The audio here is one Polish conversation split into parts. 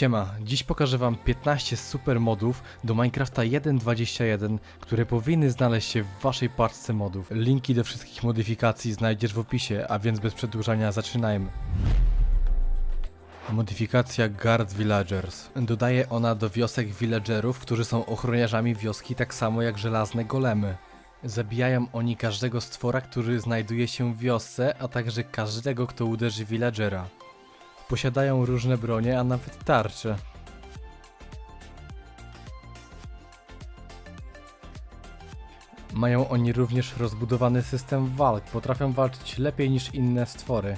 Siema, dziś pokażę wam 15 super modów do Minecrafta 1.21, które powinny znaleźć się w waszej paczce modów. Linki do wszystkich modyfikacji znajdziesz w opisie, a więc bez przedłużania zaczynajmy. Modyfikacja Guard Villagers. Dodaje ona do wiosek villagerów, którzy są ochroniarzami wioski tak samo jak żelazne golemy. Zabijają oni każdego stwora, który znajduje się w wiosce, a także każdego, kto uderzy villagera. Posiadają różne bronie, a nawet tarcze. Mają oni również rozbudowany system walk, potrafią walczyć lepiej niż inne stwory.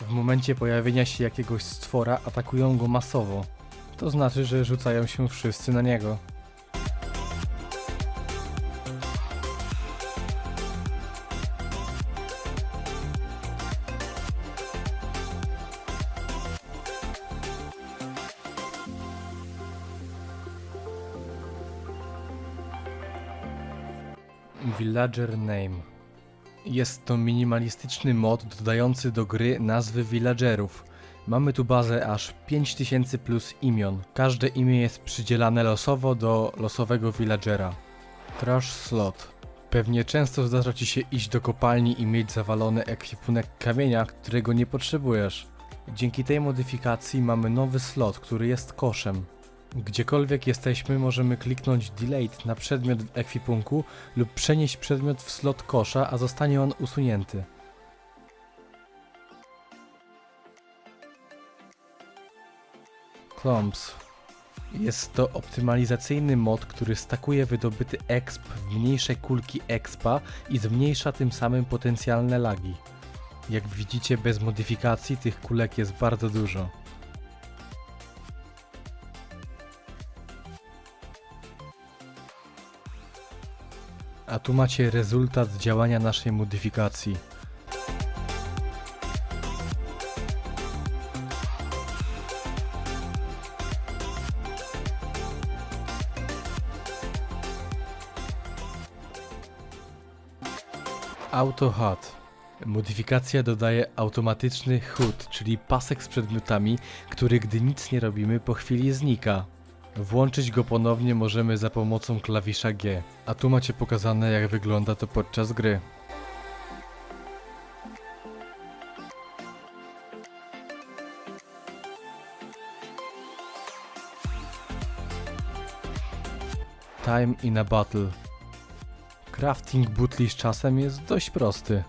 W momencie pojawienia się jakiegoś stwora atakują go masowo. To znaczy, że rzucają się wszyscy na niego. Villager Name. Jest to minimalistyczny mod dodający do gry nazwy villagerów. Mamy tu bazę aż 5000 plus imion. Każde imię jest przydzielane losowo do losowego villagera. Trash slot. Pewnie często zdarza ci się iść do kopalni i mieć zawalony ekwipunek kamienia, którego nie potrzebujesz. Dzięki tej modyfikacji mamy nowy slot, który jest koszem. Gdziekolwiek jesteśmy, możemy kliknąć Delete na przedmiot w ekwipunku lub przenieść przedmiot w slot kosza, a zostanie on usunięty. Clumps. Jest to optymalizacyjny mod, który stakuje wydobyty exp w mniejsze kulki expa i zmniejsza tym samym potencjalne lagi. Jak widzicie, bez modyfikacji tych kulek jest bardzo dużo. A tu macie rezultat działania naszej modyfikacji. Auto HUD. Modyfikacja dodaje automatyczny HUD, czyli pasek z przedmiotami, który gdy nic nie robimy po chwili znika. Włączyć go ponownie możemy za pomocą klawisza G, a tu macie pokazane jak wygląda to podczas gry. Time in a battle. Crafting butli z czasem jest dość prosty.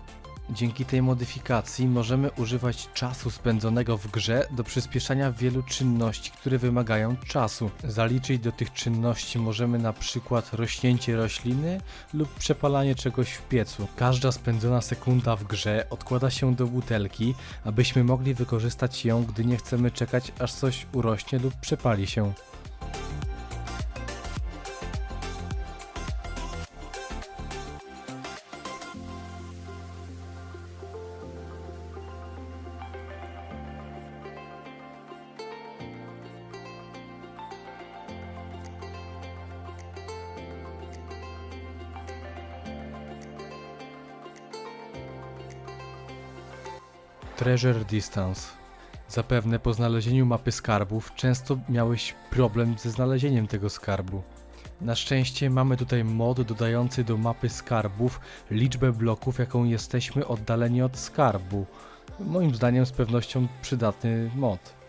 Dzięki tej modyfikacji możemy używać czasu spędzonego w grze do przyspieszania wielu czynności, które wymagają czasu. Zaliczyć do tych czynności możemy na przykład rośnięcie rośliny lub przepalanie czegoś w piecu. Każda spędzona sekunda w grze odkłada się do butelki, abyśmy mogli wykorzystać ją, gdy nie chcemy czekać aż coś urośnie lub przepali się. Treasure Distance. Zapewne po znalezieniu mapy skarbów często miałeś problem ze znalezieniem tego skarbu. Na szczęście mamy tutaj mod dodający do mapy skarbów liczbę bloków, jaką jesteśmy oddaleni od skarbu. Moim zdaniem z pewnością przydatny mod.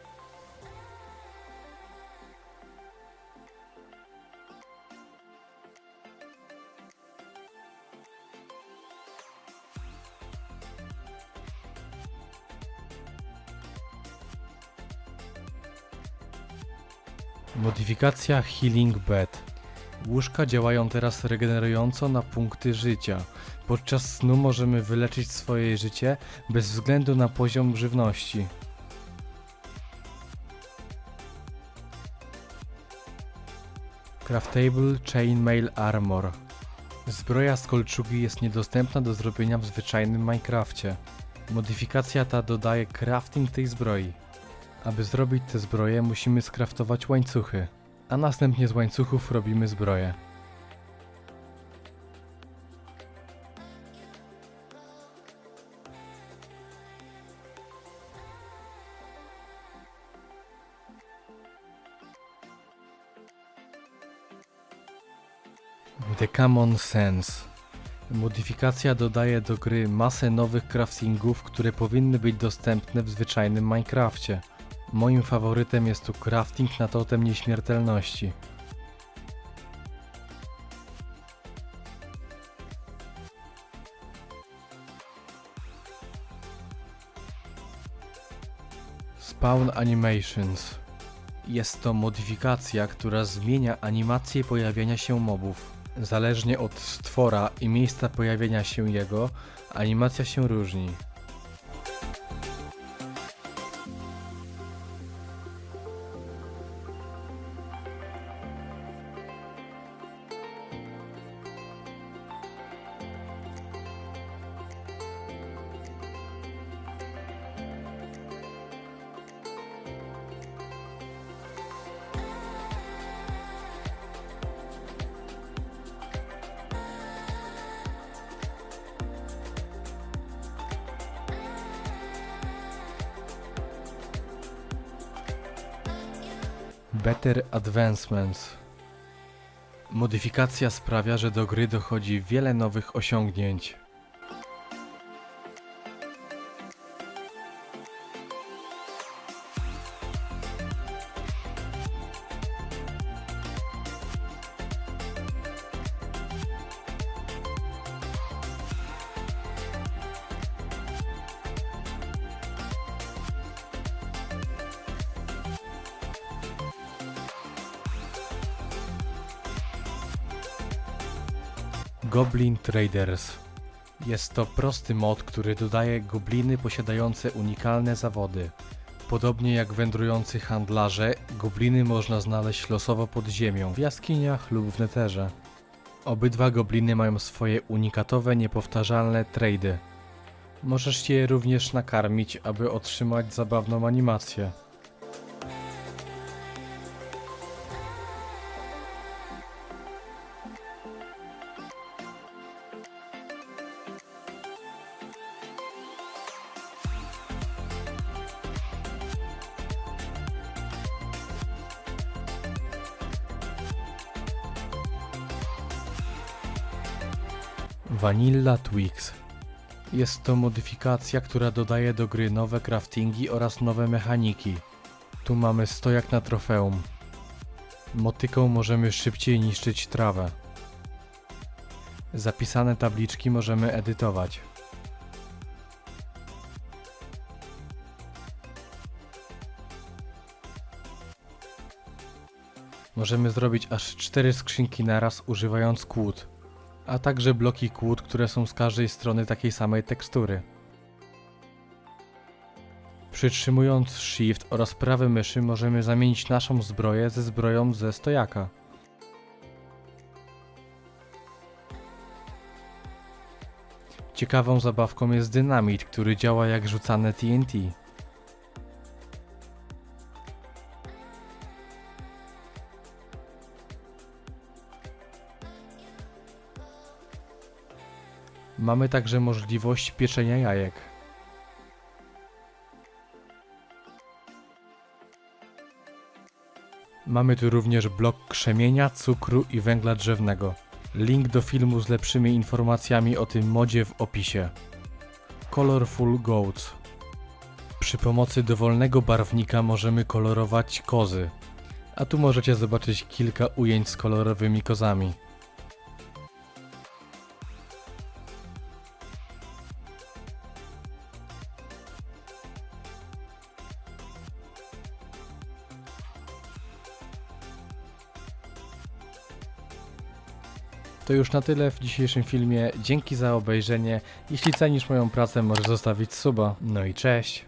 Modyfikacja Healing Bed. Łóżka działają teraz regenerująco na punkty życia. Podczas snu możemy wyleczyć swoje życie bez względu na poziom żywności. Craftable Chainmail Armor. Zbroja z kolczugi jest niedostępna do zrobienia w zwyczajnym Minecrafcie. Modyfikacja ta dodaje crafting tej zbroi. Aby zrobić te zbroje musimy skraftować łańcuchy, a następnie z łańcuchów robimy zbroje. The Common Sense. Modyfikacja dodaje do gry masę nowych craftingów, które powinny być dostępne w zwyczajnym Minecrafcie. Moim faworytem jest tu crafting na totem nieśmiertelności. Spawn Animations. Jest to modyfikacja, która zmienia animację pojawiania się mobów. Zależnie od stwora i miejsca pojawienia się jego, animacja się różni. Better Advancements. Modyfikacja sprawia, że do gry dochodzi wiele nowych osiągnięć. Goblin Traders. Jest to prosty mod, który dodaje gobliny posiadające unikalne zawody. Podobnie jak wędrujący handlarze, gobliny można znaleźć losowo pod ziemią, w jaskiniach lub w neterze. Obydwa gobliny mają swoje unikatowe, niepowtarzalne trady. Możesz je również nakarmić, aby otrzymać zabawną animację. Vanilla Twix. Jest to modyfikacja, która dodaje do gry nowe craftingi oraz nowe mechaniki. Tu mamy stojak na trofeum. Motyką możemy szybciej niszczyć trawę. Zapisane tabliczki możemy edytować. Możemy zrobić aż 4 skrzynki naraz używając kłód a także bloki kłód, które są z każdej strony takiej samej tekstury. Przytrzymując Shift oraz prawy myszy możemy zamienić naszą zbroję ze zbroją ze stojaka. Ciekawą zabawką jest dynamit, który działa jak rzucane TNT. Mamy także możliwość pieczenia jajek. Mamy tu również blok krzemienia, cukru i węgla drzewnego. Link do filmu z lepszymi informacjami o tym modzie w opisie. Colorful Goats. Przy pomocy dowolnego barwnika możemy kolorować kozy. A tu możecie zobaczyć kilka ujęć z kolorowymi kozami. To już na tyle w dzisiejszym filmie. Dzięki za obejrzenie. Jeśli cenisz moją pracę, możesz zostawić suba. No i cześć.